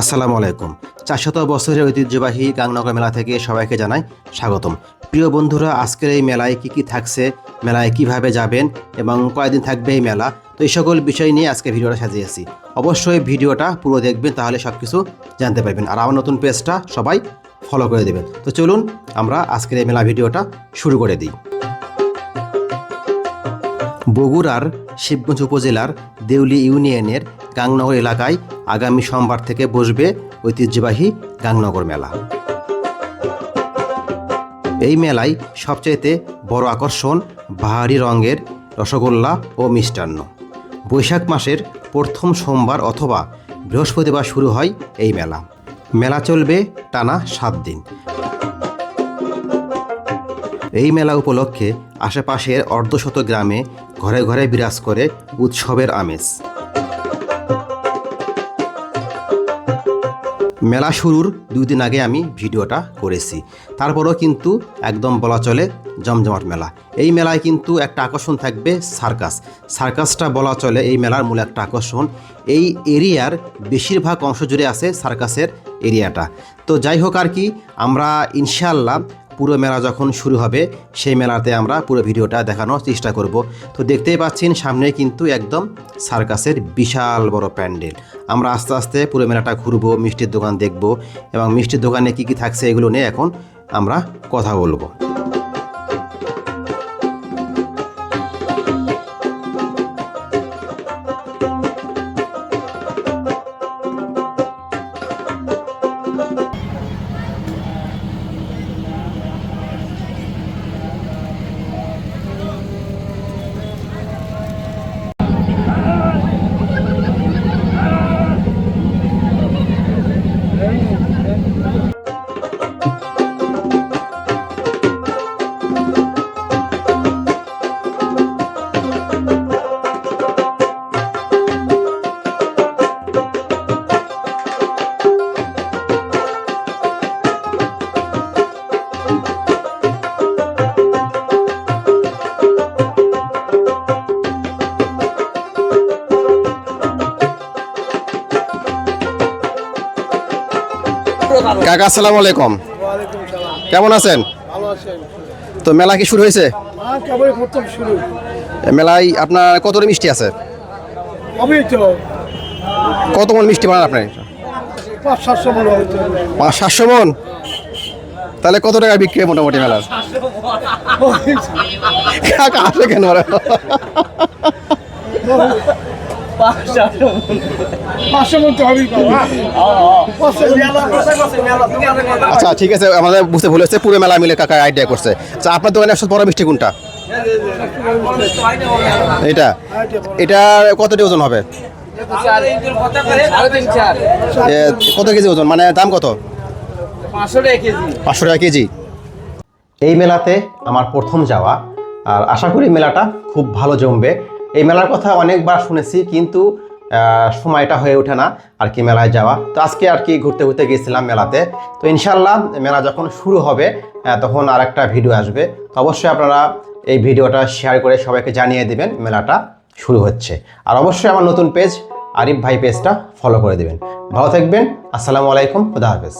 আসসালামু আলাইকুম। চারশত বছরের ঐতিহ্যবাহী গাংনগর মেলা থেকে সবাইকে জানাই স্বাগতম। প্রিয় বন্ধুরা, আজকের এই মেলায় কি কি থাকছে, মেলায় কীভাবে যাবেন এবং কয়দিন থাকবে এই মেলা, তো এই সকল বিষয় নিয়ে আজকে ভিডিওটা সাজিয়েছি অবশ্যই ভিডিওটা পুরো দেখবেন, তাহলে সব কিছু জানতে পারবেন। আর আমার নতুন পেজটা সবাই ফলো করে দেবেন। তো চলুন, আমরা আজকের এই মেলা ভিডিওটা শুরু করে দিই। বগুড়ার শিবগঞ্জ উপজেলার দেউলি ইউনিয়নের গাংনগর এলাকায় আগামী সোমবার থেকে বসবে ঐতিহ্যবাহী গাংনগর মেলা। এই মেলায় সবচাইতে বড় আকর্ষণ বাহারি রঙের রসগোল্লা ও মিষ্টান্ন। বৈশাখ মাসের প্রথম সোমবার অথবা বৃহস্পতিবার শুরু হয় এই মেলা। মেলা চলবে টানা সাত দিন। এই মেলা উপলক্ষে আশেপাশের অর্ধশত গ্রামে ঘরে ঘরে বিরাজ করে উৎসবের আমেজ। মেলা শুরুর দুই দিন আগে আমি ভিডিওটা করেছি। তারপরও কিন্তু একদম বলা চলে জমজমাট মেলা। এই মেলায় কিন্তু একটা আকর্ষণ থাকবে সার্কাস। সার্কাসটা বলা চলে এই মেলার মূল একটা আকর্ষণ। এই এরিয়ার বেশিরভাগ অংশ জুড়ে আছে সার্কাসের এরিয়াটা। তো যাই হোক আর কি, আমরা ইনশাল্লাহ পুরো মেলা যখন শুরু হবে, সেই মেলাতে আমরা পুরো ভিডিওটা দেখানোর চেষ্টা করব। তো দেখতেই পাচ্ছেন, সামনে কিন্তু একদম সার্কাসের বিশাল বড় প্যান্ডেল। আমরা আস্তে আস্তে পুরো মেলাটা ঘুরবো, মিষ্টির দোকান দেখব এবং মিষ্টির দোকানে কি কি থাকছে এগুলো নিয়ে এখন আমরা কথা বলব। কাকা আসসালামু আলাইকুম। কেমন আছেন? তো মেলা কি শুরু হয়েছে? হ্যাঁ মেলায় আপনার কতটা মিষ্টি আছে? কত মন মিষ্টি বানান আপনি? পাঁচ সাতশো মনে তাহলে কত টাকা বিক্রি মোটামুটি মেলার কাকা আসে কেন আচ্ছা ঠিক আছে, আমাদের বুঝতে ভুল হচ্ছে পুরো মেলা মিলে কাকা আইডিয়া করছে। আচ্ছা আপনার দোকানে সব বড় মিষ্টি কোনটা? এটা? এটা কতটি ওজন হবে? কত কেজি ওজন? মানে দাম কত? পাঁচশো টাকা কেজি। এই মেলাতে আমার প্রথম যাওয়া, আর আশা করি মেলাটা খুব ভালো জমবে। এই মেলার কথা অনেকবার শুনেছি, কিন্তু সময়টা হয়ে ওঠে না আর কি মেলায় যাওয়া। তো আজকে আর কি ঘুরতে ঘুরতে গিয়েছিলাম মেলাতে। তো ইনশাল্লাহ মেলা যখন শুরু হবে তখন আর একটা ভিডিও আসবে। তো অবশ্যই আপনারা এই ভিডিওটা শেয়ার করে সবাইকে জানিয়ে দেবেন মেলাটা শুরু হচ্ছে। আর অবশ্যই আমার নতুন পেজ আরিফ ভাই পেজটা ফলো করে দেবেন। ভালো থাকবেন, আসসালামু আলাইকুম, খুদা হাফেজ।